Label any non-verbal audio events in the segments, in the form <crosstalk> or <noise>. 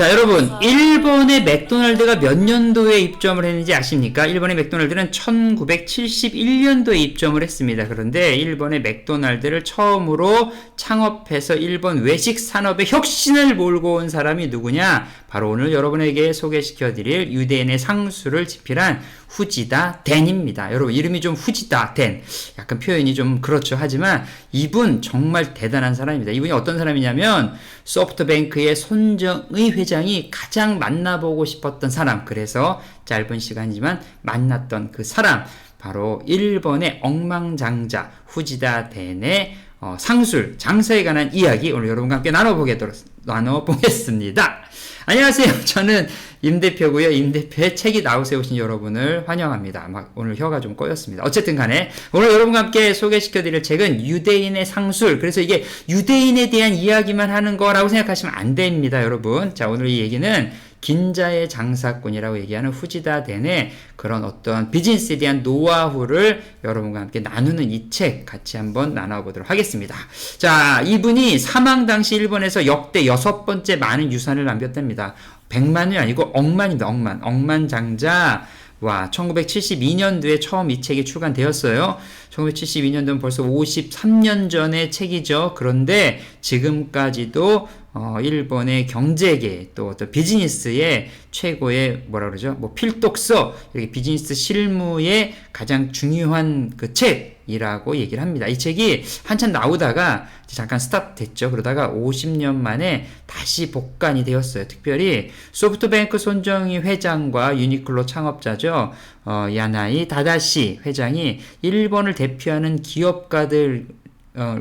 자 여러분 일본의 맥도날드가 몇 년도에 입점을 했는지 아십니까? 일본의 맥도날드는 1971년도에 입점을 했습니다. 그런데 일본의 맥도날드를 처음으로 창업해서 일본 외식 산업의 혁신을 몰고 온 사람이 누구냐? 바로 오늘 여러분에게 소개시켜 드릴 유대인의 상수를 집필한 후지다 덴입니다. 여러분 이름이 좀 후지다 덴 약간 표현이 좀 그렇죠. 하지만 이분 정말 대단한 사람입니다. 이분이 어떤 사람이냐면 소프트뱅크의 손정의 회장이 가장 만나보고 싶었던 사람. 그래서 짧은 시간이지만 만났던 그 사람. 바로 일본의 억망장자 후지다 덴의 어, 상술, 장사에 관한 이야기 오늘 여러분과 함께 나눠보겠도록, 나눠보겠습니다. 안녕하세요. <laughs> 저는 임 대표고요. 임 대표의 책이 나오세 오신 여러분을 환영합니다. 막 오늘 혀가 좀 꼬였습니다. 어쨌든 간에 오늘 여러분과 함께 소개시켜 드릴 책은 유대인의 상술. 그래서 이게 유대인에 대한 이야기만 하는 거라고 생각하시면 안 됩니다, 여러분. 자, 오늘 이 얘기는 긴자의 장사꾼이라고 얘기하는 후지다 덴의 그런 어떤 비즈니스에 대한 노하우를 여러분과 함께 나누는 이 책 같이 한번 나눠보도록 하겠습니다. 자, 이분이 사망 당시 일본에서 역대 여섯 번째 많은 유산을 남겼답니다. 100만이 아니고 억만입니다. 억만. 억만장자. 와, 1972년도에 처음 이 책이 출간되었어요. 1972년도는 벌써 53년 전의 책이죠. 그런데 지금까지도 어, 일본의 경제계 또 어떤 비즈니스의 최고의 뭐라 그러죠? 뭐 필독서 이렇게 비즈니스 실무의 가장 중요한 그 책 이라고 얘기를 합니다. 이 책이 한참 나오다가 잠깐 스탑 됐죠. 그러다가 50년 만에 다시 복간이 되었어요. 특별히 소프트뱅크 손정희 회장과 유니클로 창업자죠. 어, 야나이 다다시 회장이 일본을 대표하는 기업가들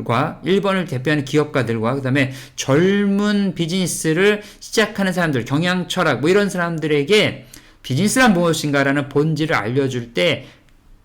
과 일본을 대표하는 기업가들과 그다음에 젊은 비즈니스를 시작하는 사람들 경영 철학 뭐 이런 사람들에게 비즈니스란 무엇인가라는 본질을 알려줄 때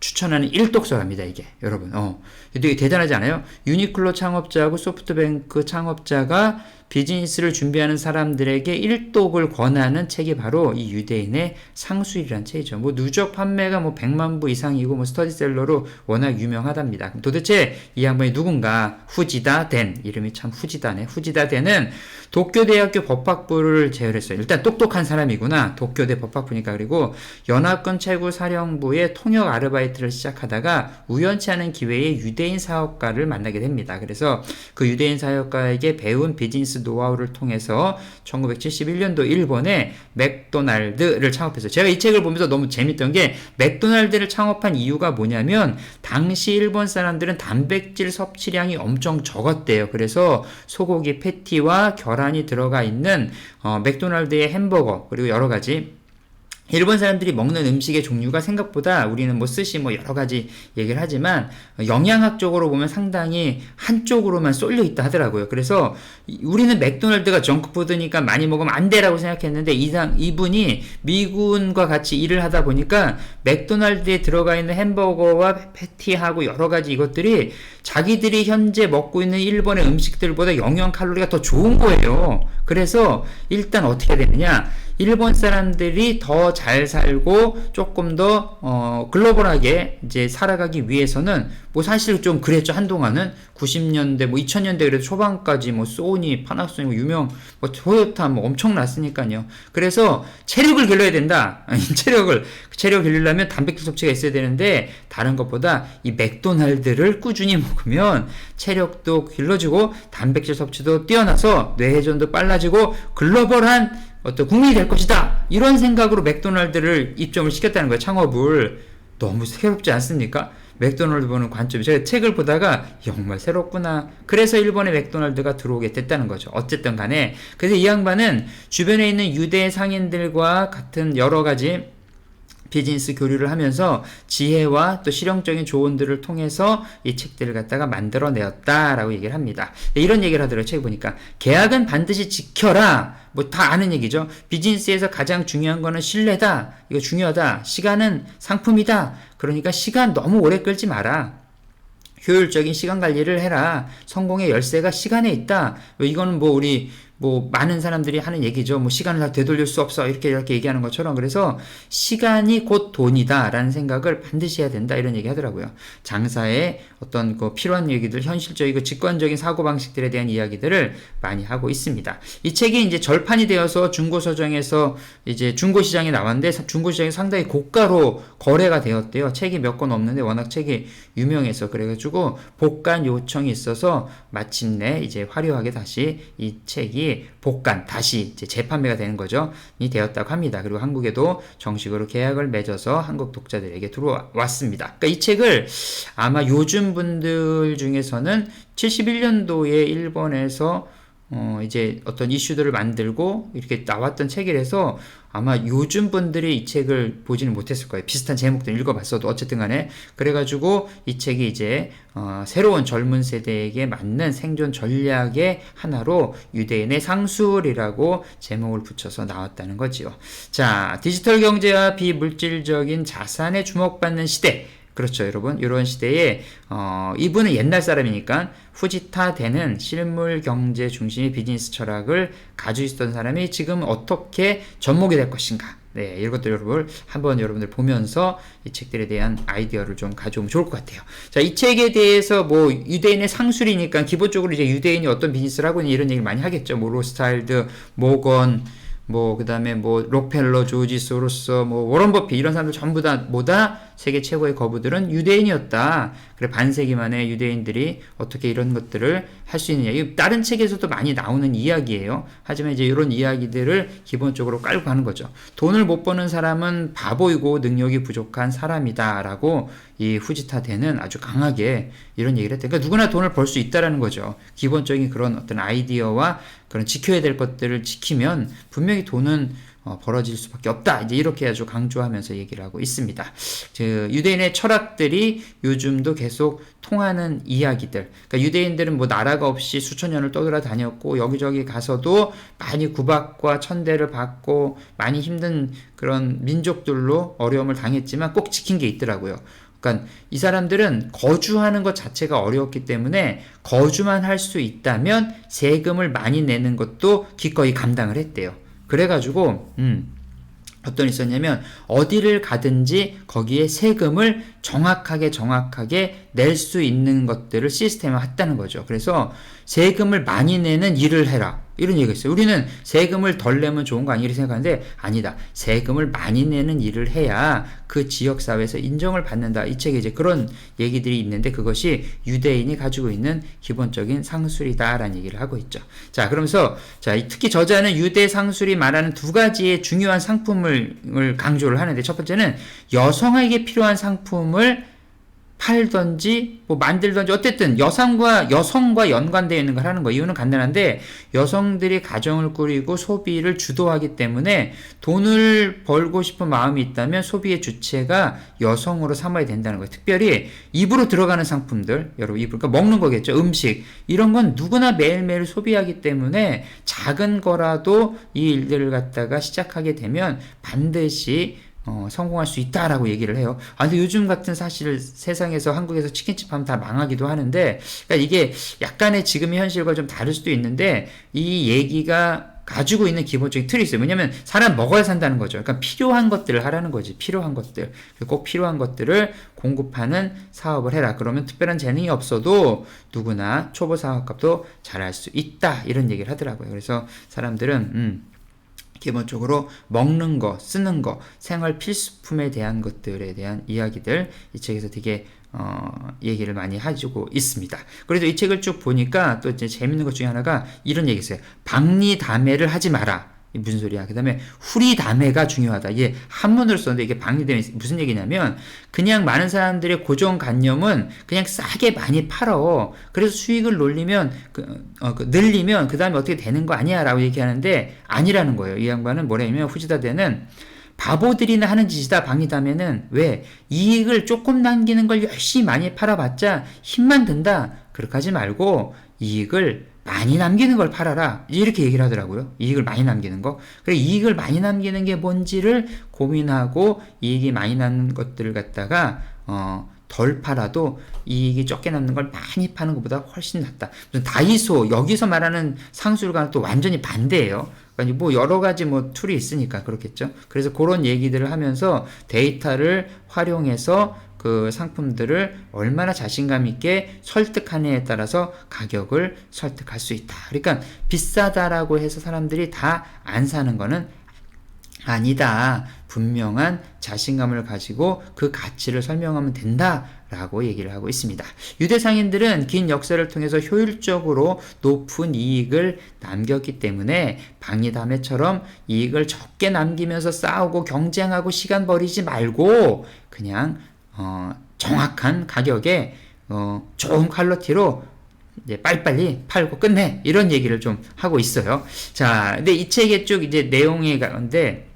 추천하는 일독서랍니다 이게 여러분. 어. 되게 대단하지 않아요? 유니클로 창업자하고 소프트뱅크 창업자가 비즈니스를 준비하는 사람들에게 일독을 권하는 책이 바로 이 유대인의 상수일이라는 책이죠. 뭐 누적 판매가 뭐 100만 부 이상이고 뭐 스터디셀러로 워낙 유명하답니다. 도대체 이 양반이 누군가 후지다 덴 이름이 참 후지다네. 후지다 덴은 도쿄대학교 법학부를 제외했어요. 일단 똑똑한 사람이구나. 도쿄대 법학부니까 그리고 연합군 최고 사령부의 통역 아르바이트를 시작하다가 우연치 않은 기회에 유대인 사업가를 만나게 됩니다. 그래서 그 유대인 사업가에게 배운 비즈니스 노하우를 통해서 1971년도 일본에 맥도날드를 창업했어요. 제가 이 책을 보면서 너무 재밌던 게 맥도날드를 창업한 이유가 뭐냐면 당시 일본 사람들은 단백질 섭취량이 엄청 적었대요. 그래서 소고기 패티와 계란이 들어가 있는 어, 맥도날드의 햄버거 그리고 여러 가지 일본 사람들이 먹는 음식의 종류가 생각보다 우리는 뭐 스시 뭐 여러 가지 얘기를 하지만 영양학적으로 보면 상당히 한쪽으로만 쏠려 있다 하더라고요. 그래서 우리는 맥도날드가 정크푸드니까 많이 먹으면 안 돼라고 생각했는데 이상 이분이 미군과 같이 일을 하다 보니까 맥도날드에 들어가 있는 햄버거와 패티하고 여러 가지 이것들이 자기들이 현재 먹고 있는 일본의 음식들보다 영양 칼로리가 더 좋은 거예요. 그래서 일단 어떻게 되느냐? 일본 사람들이 더 잘 살고 조금 더 어, 글로벌하게 이제 살아가기 위해서는 뭐 사실 좀 그랬죠 한동안은 90년대 뭐 2000년대 그래도 초반까지 뭐 소니, 파나소닉 뭐 유명 뭐 토요타 뭐 엄청났으니까요. 그래서 체력을 길러야 된다. <laughs> 체력을 체력 길리려면 단백질 섭취가 있어야 되는데 다른 것보다 이 맥도날드를 꾸준히 먹으면 체력도 길러지고 단백질 섭취도 뛰어나서 뇌 회전도 빨라지고 글로벌한 어떤 국민이 될 것이다. 이런 생각으로 맥도날드를 입점을 시켰다는 거예요. 창업을. 너무 새롭지 않습니까? 맥도날드 보는 관점이 제가 책을 보다가 정말 새롭구나. 그래서 일본의 맥도날드가 들어오게 됐다는 거죠. 어쨌든 간에 그래서 이 양반은 주변에 있는 유대 상인들과 같은 여러 가지 비즈니스 교류를 하면서 지혜와 또 실용적인 조언들을 통해서 이 책들을 갖다가 만들어내었다라고 얘기를 합니다. 네, 이런 얘기를 하더라고요. 책 보니까. 계약은 반드시 지켜라. 뭐 다 아는 얘기죠. 비즈니스에서 가장 중요한 거는 신뢰다. 이거 중요하다. 시간은 상품이다. 그러니까 시간 너무 오래 끌지 마라. 효율적인 시간 관리를 해라. 성공의 열쇠가 시간에 있다. 이거는 뭐 우리 뭐 많은 사람들이 하는 얘기죠. 뭐 시간을 다 되돌릴 수 없어 이렇게 이렇게 얘기하는 것처럼 그래서 시간이 곧 돈이다라는 생각을 반드시 해야 된다 이런 얘기 하더라고요. 장사에 어떤 그 필요한 얘기들 현실적이고 직관적인 사고 방식들에 대한 이야기들을 많이 하고 있습니다. 이 책이 이제 절판이 되어서 중고 서점에서 이제 중고 시장에 나왔는데 사- 중고 시장이 상당히 고가로 거래가 되었대요. 책이 몇 권 없는데 워낙 책이 유명해서 그래가지고 복간 요청이 있어서 마침내 이제 화려하게 다시 이 책이 복간 다시 재판매가 되는 거죠. 이 되었다고 합니다. 그리고 한국에도 정식으로 계약을 맺어서 한국 독자들에게 들어왔습니다. 그러니까 이 책을 아마 요즘 분들 중에서는 71년도에 일본에서 어 이제 어떤 이슈들을 만들고 이렇게 나왔던 책이라서 아마 요즘 분들이 이 책을 보지는 못했을 거예요. 비슷한 제목들 읽어봤어도 어쨌든 간에 그래가지고 이 책이 이제 어 새로운 젊은 세대에게 맞는 생존 전략의 하나로 유대인의 상술이라고 제목을 붙여서 나왔다는 거지요. 자, 디지털 경제와 비물질적인 자산에 주목받는 시대. 그렇죠, 여러분. 이런 시대에 어, 이분은 옛날 사람이니까 후지타 되는 실물 경제 중심의 비즈니스 철학을 가지고 있었던 사람이 지금 어떻게 접목이 될 것인가. 네, 이런 것들 여러분 한번 여러분들 보면서 이 책들에 대한 아이디어를 좀 가져오면 좋을 것 같아요. 자, 이 책에 대해서 뭐 유대인의 상술이니까 기본적으로 이제 유대인이 어떤 비즈니스를 하고 있는 이런 얘기를 많이 하겠죠. 뭐 로스타일드, 모건, 뭐 그다음에 뭐 록펠러, 조지 소로서, 뭐 워런 버핏 이런 사람들 전부 다 뭐다 세계 최고의 거부들은 유대인이었다. 그래 반세기 만에 유대인들이 어떻게 이런 것들을 할 수 있느냐. 이 다른 책에서도 많이 나오는 이야기예요. 하지만 이제 이런 이야기들을 기본적으로 깔고 가는 거죠. 돈을 못 버는 사람은 바보이고 능력이 부족한 사람이다라고 이 후지타대는 아주 강하게 이런 얘기를 했대. 그러니까 누구나 돈을 벌 수 있다라는 거죠. 기본적인 그런 어떤 아이디어와 그런 지켜야 될 것들을 지키면 분명히 돈은 어, 벌어질 수밖에 없다. 이제 이렇게 아주 강조하면서 얘기를 하고 있습니다. 그 유대인의 철학들이 요즘도 계속 통하는 이야기들. 그러니까 유대인들은 뭐 나라가 없이 수천 년을 떠돌아 다녔고 여기저기 가서도 많이 구박과 천대를 받고 많이 힘든 그런 민족들로 어려움을 당했지만 꼭 지킨 게 있더라고요. 그러니까 이 사람들은 거주하는 것 자체가 어려웠기 때문에 거주만 할 수 있다면 세금을 많이 내는 것도 기꺼이 감당을 했대요. 그래가지고 음, 어떤 있었냐면 어디를 가든지 거기에 세금을 정확하게 정확하게 낼 수 있는 것들을 시스템화 했다는 거죠. 그래서 세금을 많이 내는 일을 해라. 이런 얘기가 있어요. 우리는 세금을 덜 내면 좋은 거? 이렇게 생각하는데 아니다. 세금을 많이 내는 일을 해야 그 지역 사회에서 인정을 받는다. 이 책에 이제 그런 얘기들이 있는데 그것이 유대인이 가지고 있는 기본적인 상술이다라는 얘기를 하고 있죠. 자, 그러면서 자, 특히 저자는 유대 상술이 말하는 두 가지의 중요한 상품을 을 강조를 하는데 첫 번째는 여성에게 필요한 상품을 팔던지 뭐 만들던지 어쨌든 여성과 여성과 연관되어 있는 걸 하는 거 이유는 간단한데 여성들이 가정을 꾸리고 소비를 주도하기 때문에 돈을 벌고 싶은 마음이 있다면 소비의 주체가 여성으로 삼아야 된다는 거예요. 특별히 입으로 들어가는 상품들 여러분 입으로 그러니까 먹는 거겠죠. 음식 이런 건 누구나 매일매일 소비하기 때문에 작은 거라도 이 일들을 갖다가 시작하게 되면 반드시 어, 성공할 수 있다라고 얘기를 해요. 아, 근데 요즘 같은 사실 세상에서 한국에서 치킨집 하면 다 망하기도 하는데, 그러니까 이게 약간의 지금의 현실과 좀 다를 수도 있는데, 이 얘기가 가지고 있는 기본적인 틀이 있어요. 왜냐면 사람 먹어야 산다는 거죠. 그러니까 필요한 것들을 하라는 거지. 필요한 것들. 꼭 필요한 것들을 공급하는 사업을 해라. 그러면 특별한 재능이 없어도 누구나 초보 사업가도 잘할 수 있다. 이런 얘기를 하더라고요. 그래서 사람들은, 음, 기본적으로 먹는 거, 쓰는 거, 생활 필수품에 대한 것들에 대한 이야기들 이 책에서 되게 어, 얘기를 많이 해주고 있습니다. 그래도 이 책을 쭉 보니까 또 이제 재밌는 것 중에 하나가 이런 얘기 있어요. 박리담회를 하지 마라. 무슨 소리야? 그 다음에 후리담회가 중요하다. 이게 한문으로 썼는데 이게 박리담회 무슨 얘기냐면 그냥 많은 사람들의 고정관념은 그냥 싸게 많이 팔어. 그래서 수익을 놀리면 그, 어, 그 늘리면 그 다음에 어떻게 되는 거 아니야라고 얘기하는데 아니라는 거예요. 이 양반은 뭐냐면 후지다대는 바보들이나 하는 짓이다 방이다면은 왜 이익을 조금 남기는 걸 열심히 많이 팔아봤자 힘만 든다 그렇게 하지 말고 이익을 많이 남기는 걸 팔아라 이렇게 얘기를 하더라고요 이익을 많이 남기는 거 그래 이익을 많이 남기는 게 뭔지를 고민하고 이익이 많이 나는 것들을 갖다가 어 덜 팔아도 이익이 적게 남는 걸 많이 파는 것보다 훨씬 낫다. 다이소 여기서 말하는 상술과는 또 완전히 반대예요. 그러니까 뭐 여러 가지 뭐 툴이 있으니까 그렇겠죠. 그래서 그런 얘기들을 하면서 데이터를 활용해서 그 상품들을 얼마나 자신감 있게 설득하느냐에 따라서 가격을 설득할 수 있다. 그러니까 비싸다라고 해서 사람들이 다 안 사는 거는 아니다. 분명한 자신감을 가지고 그 가치를 설명하면 된다 라고 얘기를 하고 있습니다. 유대 상인들은 긴 역사를 통해서 효율적으로 높은 이익을 남겼기 때문에 방리담회처럼 이익을 적게 남기면서 싸우고 경쟁하고 시간 버리지 말고 그냥 어, 정확한 가격에 어, 좋은 퀄리티로 이제 빨리빨리 팔고 끝내 이런 얘기를 좀 하고 있어요. 자, 근데 이 책의 쭉 이제 내용이 가운데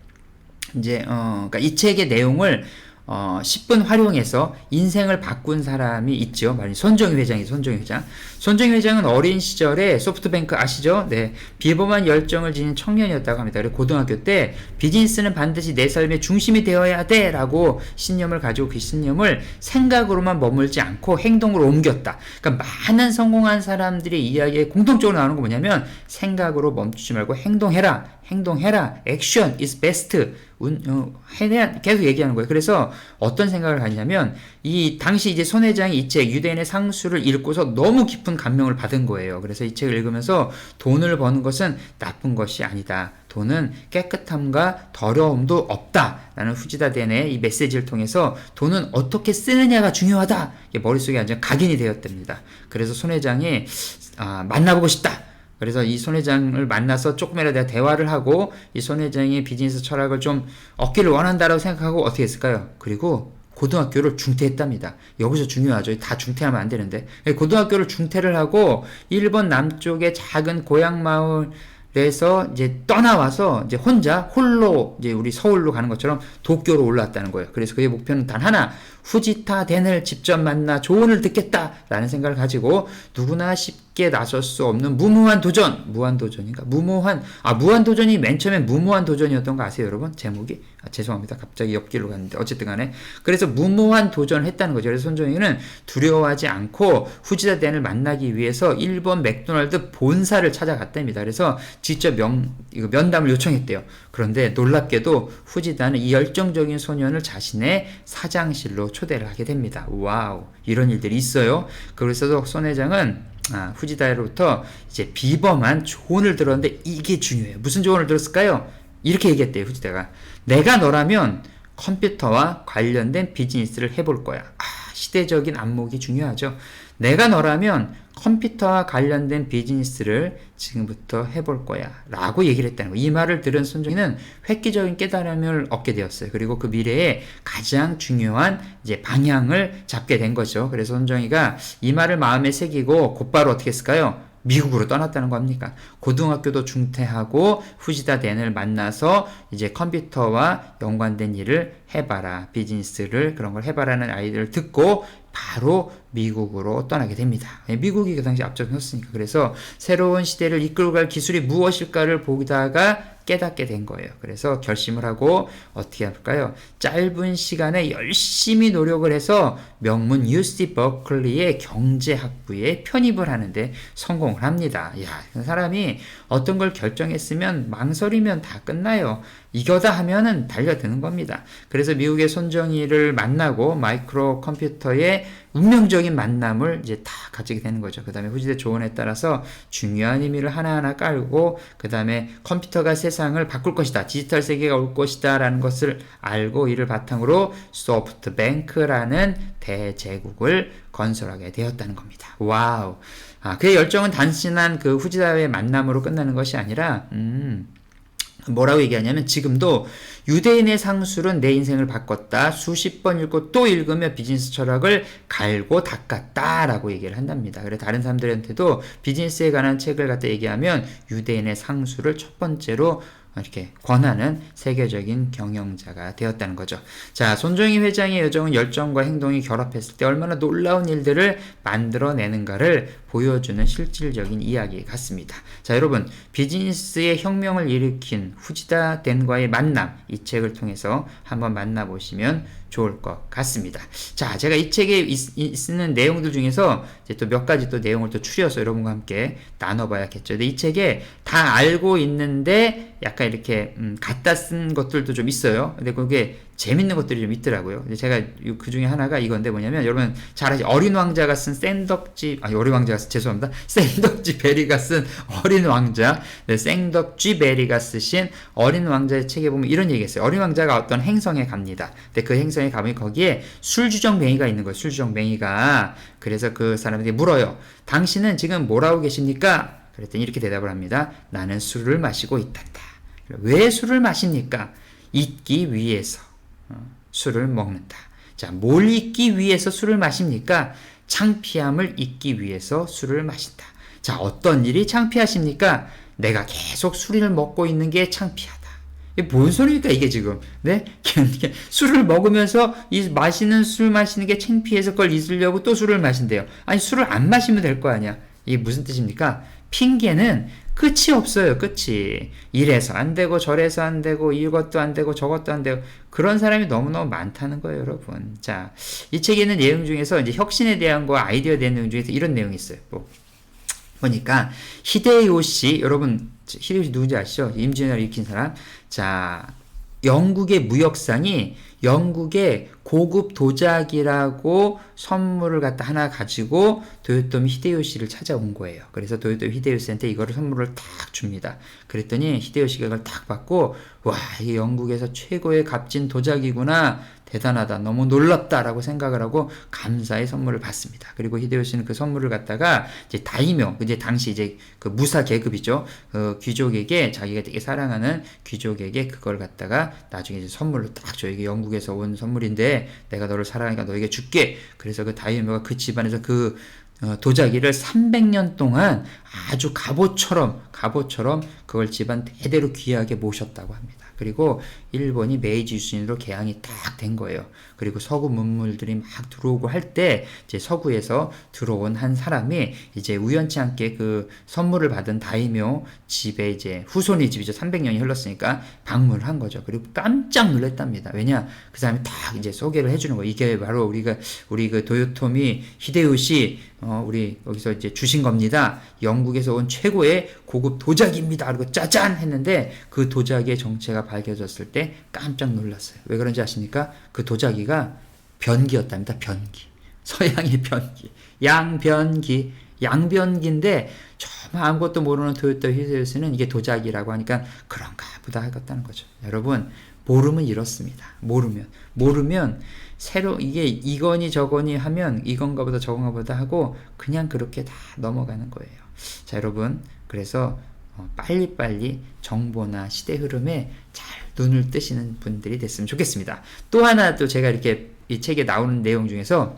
이제 어, 그러니까 이 책의 내용을 어, 10분 활용해서 인생을 바꾼 사람이 있죠. 말이 손정희 회장이 손정희 회장. 손정희 회장은 어린 시절에 소프트뱅크 아시죠? 네. 비범한 열정을 지닌 청년이었다고 합니다. 그리고 고등학교 때 비즈니스는 반드시 내 삶의 중심이 되어야 돼 라고 신념을 가지고 그 신념을 생각으로만 머물지 않고 행동으로 옮겼다. 그러니까 많은 성공한 사람들의 이야기에 공통적으로 나오는 거 뭐냐면 생각으로 멈추지 말고 행동해라. 행동해라. 액션 is best. 운, 어, 해야, 계속 얘기하는 거예요. 그래서 어떤 생각을 하냐면, 이, 당시 이제 손 회장이 이 책, 유대인의 상수를 읽고서 너무 깊은 감명을 받은 거예요. 그래서 이 책을 읽으면서 돈을 버는 것은 나쁜 것이 아니다. 돈은 깨끗함과 더러움도 없다. 라는 후지다 덴의 이 메시지를 통해서 돈은 어떻게 쓰느냐가 중요하다. 이게 머릿속에 완전 각인이 되었답니다. 그래서 손 회장이, 아, 만나보고 싶다. 그래서 이 손 회장을 만나서 조금이라도 대화를 하고 이 손 회장의 비즈니스 철학을 좀 얻기를 원한다라고 생각하고 어떻게 했을까요? 그리고 고등학교를 중퇴했답니다. 여기서 중요하죠. 다 중퇴하면 안 되는데. 고등학교를 중퇴를 하고 일본 남쪽의 작은 고향 마을에서 이제 떠나와서 이제 혼자 홀로 이제 우리 서울로 가는 것처럼 도쿄로 올라왔다는 거예요. 그래서 그의 목표는 단 하나. 후지타 덴을 직접 만나 조언을 듣겠다라는 생각을 가지고 누구나 쉽게 나설 수 없는 무모한 도전, 무한 도전인가? 무모한 아 무한 도전이 맨 처음에 무모한 도전이었던 거 아세요, 여러분? 제목이 아, 죄송합니다. 갑자기 옆길로 갔는데 어쨌든간에 그래서 무모한 도전을 했다는 거죠. 그래서 손정희는 두려워하지 않고 후지타 덴을 만나기 위해서 일본 맥도날드 본사를 찾아갔답니다. 그래서 직접 명 이거 면담을 요청했대요. 그런데 놀랍게도 후지다는 이 열정적인 소년을 자신의 사장실로 초대를 하게 됩니다. 와우, 이런 일들이 있어요. 그래서 손 회장은 아, 후지다로부터 이제 비범한 조언을 들었는데 이게 중요해요. 무슨 조언을 들었을까요? 이렇게 얘기했대요, 후지다가. 내가 너라면 컴퓨터와 관련된 비즈니스를 해볼 거야. 아, 시대적인 안목이 중요하죠. 내가 너라면 컴퓨터와 관련된 비즈니스를 지금부터 해볼 거야. 라고 얘기를 했다는 거예요. 이 말을 들은 손정희는 획기적인 깨달음을 얻게 되었어요. 그리고 그 미래에 가장 중요한 이제 방향을 잡게 된 거죠. 그래서 손정희가 이 말을 마음에 새기고 곧바로 어떻게 했을까요? 미국으로 떠났다는 겁니까? 고등학교도 중퇴하고 후지다 덴을 만나서 이제 컴퓨터와 연관된 일을 해봐라. 비즈니스를 그런 걸 해봐라는 아이들을 듣고 바로 미국으로 떠나게 됩니다. 미국이 그 당시 앞장섰으니까. 그래서 새로운 시대를 이끌고 갈 기술이 무엇일까를 보다가 깨닫게 된 거예요. 그래서 결심을 하고 어떻게 할까요? 짧은 시간에 열심히 노력을 해서 명문 UC 버클리의 경제학부에 편입을 하는데 성공을 합니다. 야, 그 사람이 어떤 걸 결정했으면 망설이면 다 끝나요. 이거다 하면은 달려드는 겁니다. 미국의 손정희를 만나고 마이크로 컴퓨터의 운명적인 만남을 이제 다 가지게 되는 거죠. 그 다음에 후지대 조언에 따라서 중요한 의미를 하나하나 깔고, 그 다음에 컴퓨터가 세상을 바꿀 것이다. 디지털 세계가 올 것이다. 라는 것을 알고 이를 바탕으로 소프트 뱅크라는 대제국을 건설하게 되었다는 겁니다. 와우. 아, 그의 열정은 단순한 그 후지다의 만남으로 끝나는 것이 아니라, 음, 뭐라고 얘기하냐면 지금도 유대인의 상술은 내 인생을 바꿨다. 수십 번 읽고 또 읽으며 비즈니스 철학을 갈고 닦았다라고 얘기를 한답니다. 그래 다른 사람들한테도 비즈니스에 관한 책을 갖다 얘기하면 유대인의 상술을 첫 번째로 이렇게 권하는 세계적인 경영자가 되었다는 거죠. 자, 손정희 회장의 여정은 열정과 행동이 결합했을 때 얼마나 놀라운 일들을 만들어내는가를 보여주는 실질적인 이야기 같습니다. 자, 여러분, 비즈니스의 혁명을 일으킨 후지다 덴과의 만남, 이 책을 통해서 한번 만나보시면 좋을 것 같습니다. 자, 제가 이 책에 있, 있는 내용들 중에서 이제 또 몇 가지 또 내용을 또 추려서 여러분과 함께 나눠봐야겠죠. 근데 이 책에 다 알고 있는데 약간 이렇게 음, 갖다 쓴 것들도 좀 있어요. 근데 그게 재밌는 것들이 좀 있더라고요. 제가 그 중에 하나가 이건데 뭐냐면 여러분 잘 아시 어린 왕자가 쓴 생덕지 아니 어린 왕자가 쓴 죄송합니다. <laughs> 생덕지 베리가 쓴 어린 왕자 네, 생덕지 베리가 쓰신 어린 왕자의 책에 보면 이런 얘기했어요. 어린 왕자가 어떤 행성에 갑니다. 근데 그 행성에 가면 거기에 술주정뱅이가 있는 거예요. 술주정뱅이가 그래서 그 사람에게 물어요. 당신은 지금 뭐라고 계십니까? 그랬더니 이렇게 대답을 합니다. 나는 술을 마시고 있단다. 왜 술을 마십니까? 잊기 위해서. 술을 먹는다. 자, 뭘 잊기 위해서 술을 마십니까? 창피함을 잊기 위해서 술을 마신다. 자, 어떤 일이 창피하십니까? 내가 계속 술을 먹고 있는 게 창피하다. 이게 뭔 소리입니까, 이게 지금? 네? <laughs> 술을 먹으면서 이 마시는 술 마시는 게 창피해서 그걸 잊으려고 또 술을 마신대요. 아니, 술을 안 마시면 될 거 아니야. 이게 무슨 뜻입니까? 핑계는 끝이 없어요, 끝이. 이래서 안 되고, 저래서 안 되고, 이것도 안 되고, 저것도 안 되고, 그런 사람이 너무너무 많다는 거예요, 여러분. 자, 이 책에 있는 내용 중에서 이제 혁신에 대한 거, 아이디어에 대한 내용 중에서 이런 내용이 있어요. 뭐, 보니까, 히데요시, 여러분, 히데요시 누군지 아시죠? 임진왜란을 일으킨 사람. 자, 영국의 무역상이 영국의 고급 도자기라고 선물을 갖다 하나 가지고 도요토미 히데요시를 찾아온 거예요. 그래서 도요토미 히데요시한테 이거를 선물을 딱 줍니다. 그랬더니 히데요시가 이걸 딱 받고 와, 이게 영국에서 최고의 값진 도자기구나. 대단하다. 너무 놀랍다라고 생각을 하고 감사의 선물을 받습니다. 그리고 히데요시는 그 선물을 갖다가 이제 다이묘, 이제 당시 이제 그 무사 계급이죠. 그 귀족에게 자기가 되게 사랑하는 귀족에게 그걸 갖다가 나중에 이제 선물로 딱 줘. 이게 영국에서 온 선물인데 내가 너를 사랑하니까 너에게 줄게. 그래서 그 다이묘가 그 집안에서 그 어, 도자기를 300년 동안 아주 갑옷처럼 갑옷처럼 그걸 집안 대대로 귀하게 모셨다고 합니다. 그리고 일본이 메이지 유신으로 개항이 딱 된 거예요. 그리고 서구 문물들이 막 들어오고 할 때 이제 서구에서 들어온 한 사람이 이제 우연치 않게 그 선물을 받은 다이묘 집에 이제 후손의 집이죠. 300년이 흘렀으니까 방문을 한 거죠. 그리고 깜짝 놀랐답니다. 왜냐 그 사람이 딱 이제 소개를 해주는 거. 이게 바로 우리가 우리 그 도요토미 히데요시 어, 우리 여기서 이제 주신 겁니다. 영국에서 온 최고의 고급 도자기입니다. 그리고 짜잔 했는데 그 도자기의 정체가 밝혀졌을 때 깜짝 놀랐어요. 왜 그런지 아십니까? 그 도자기가 변기였답니다. 변기. 서양의 변기. 양변기. 양변기인데 정말 아무것도 모르는 토요타 히데요시는 이게 도자기라고 하니까 그런가 보다 하겠다는 거죠. 여러분 모르면 이렇습니다. 모르면 모르면 새로 이게 이거니 저거니 하면 이건가 보다 저건가 보다 하고 그냥 그렇게 다 넘어가는 거예요. 자 여러분 그래서 어, 빨리빨리 정보나 시대 흐름에 잘 눈을 뜨시는 분들이 됐으면 좋겠습니다. 또 하나 또 제가 이렇게 이 책에 나오는 내용 중에서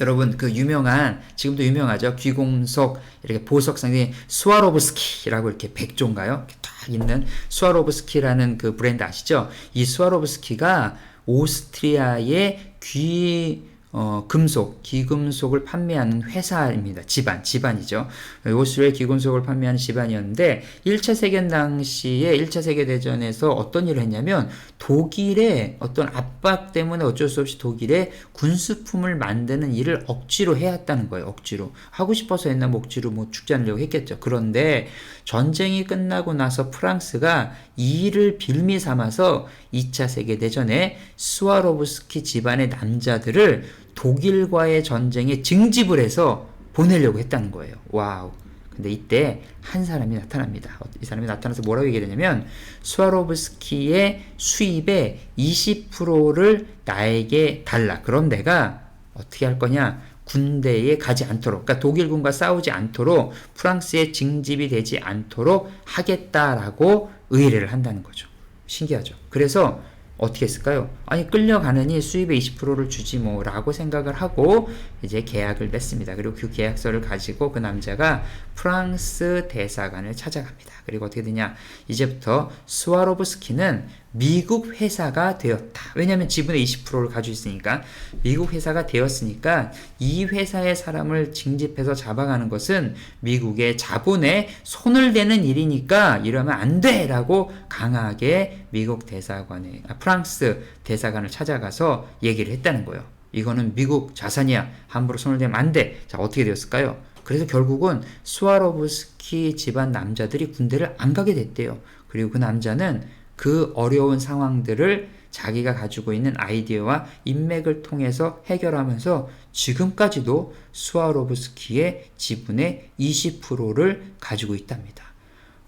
여러분 그 유명한 지금도 유명하죠 귀공석 이렇게 보석상이 스와로브스키라고 이렇게? 이렇게 딱 있는 스와로브스키라는 그 브랜드 아시죠? 이 스와로브스키가 오스트리아의 귀 어, 금속, 기금속을 판매하는 회사입니다. 집안, 집안이죠. 오스트리아의 기금속을 판매하는 집안이었는데 1차 세계대 당시에 1차 세계 대전에서 어떤 일을 했냐면 독일의 어떤 압박 때문에 어쩔 수 없이 독일의 군수품을 만드는 일을 억지로 해왔다는 거예요. 억지로. 하고 싶어서 했나 뭐 억지로 뭐 않으려고 했겠죠. 그런데 전쟁이 끝나고 나서 프랑스가 이 일을 빌미 삼아서 2차 세계 대전에 스와로브스키 집안의 남자들을 독일과의 전쟁에 징집을 해서 보내려고 했다는 거예요. 와우. 근데 이때 한 사람이 나타납니다. 이 사람이 나타나서 뭐라고 얘기하냐면 스와로브스키의 수입의 20%를 나에게 달라. 그럼 내가 어떻게 할 거냐? 군대에 가지 않도록, 그러니까 독일군과 싸우지 않도록 프랑스에 징집이 되지 않도록 하겠다라고 의뢰를 한다는 거죠. 신기하죠. 그래서 어떻게 했을까요? 아니 끌려가느니 수입의 20%를 주지 뭐라고 생각을 하고 이제 계약을 맺습니다. 그리고 그 계약서를 가지고 그 남자가 프랑스 대사관을 찾아갑니다. 그리고 어떻게 되냐? 이제부터 스와로브스키는 미국 회사가 되었다. 왜냐하면 지분의 20%를 가지고 있으니까 미국 회사가 되었으니까 이 회사의 사람을 징집해서 잡아가는 것은 미국의 자본에 손을 대는 일이니까 이러면 안 돼라고 강하게 미국 대사관에 아, 프랑스 대사관을 찾아가서 얘기를 했다는 거예요. 이거는 미국 자산이야. 함부로 손을 대면 안 돼. 자 어떻게 되었을까요? 그래서 결국은 스와로브스키 집안 남자들이 군대를 안 가게 됐대요. 그리고 그 남자는 그 어려운 상황들을 자기가 가지고 있는 아이디어와 인맥을 통해서 해결하면서 지금까지도 스와로브스키의 지분의 20%를 가지고 있답니다.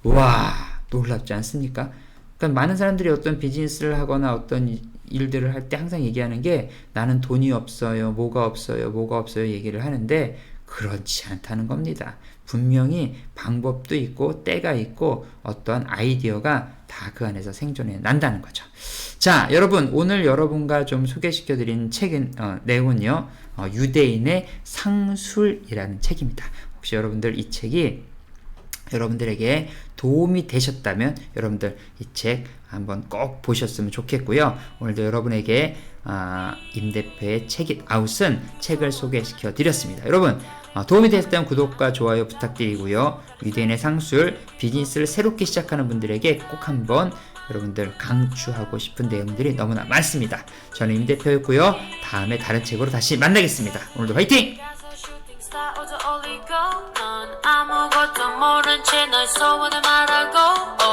와, 놀랍지 않습니까? 그러니까 많은 사람들이 어떤 비즈니스를 하거나 어떤 이- 일들을 할 때 항상 얘기하는 게 나는 돈이 없어요, 뭐가 없어요, 뭐가 없어요 얘기를 하는데 그렇지 않다는 겁니다. 분명히 방법도 있고 때가 있고 어떠한 아이디어가 다 그 안에서 생존해 난다는 거죠. 자, 여러분 오늘 여러분과 좀 소개시켜드린 책은 어, 내용은요 어, 유대인의 상술이라는 책입니다. 혹시 여러분들 이 책이 여러분들에게 도움이 되셨다면 여러분들 이 책 한번 꼭 보셨으면 좋겠고요. 오늘도 여러분에게 아, 임 대표의 책잇 아웃은 책을 소개시켜 드렸습니다. 여러분 아, 도움이 되셨다면 구독과 좋아요 부탁드리고요. 유대인의 상술 비즈니스를 새롭게 시작하는 분들에게 꼭 한번 여러분들 강추하고 싶은 내용들이 너무나 많습니다. 저는 임 대표였고요. 다음에 다른 책으로 다시 만나겠습니다. 오늘도 화이팅! 아무것도 모른 채 널 소원을 말하고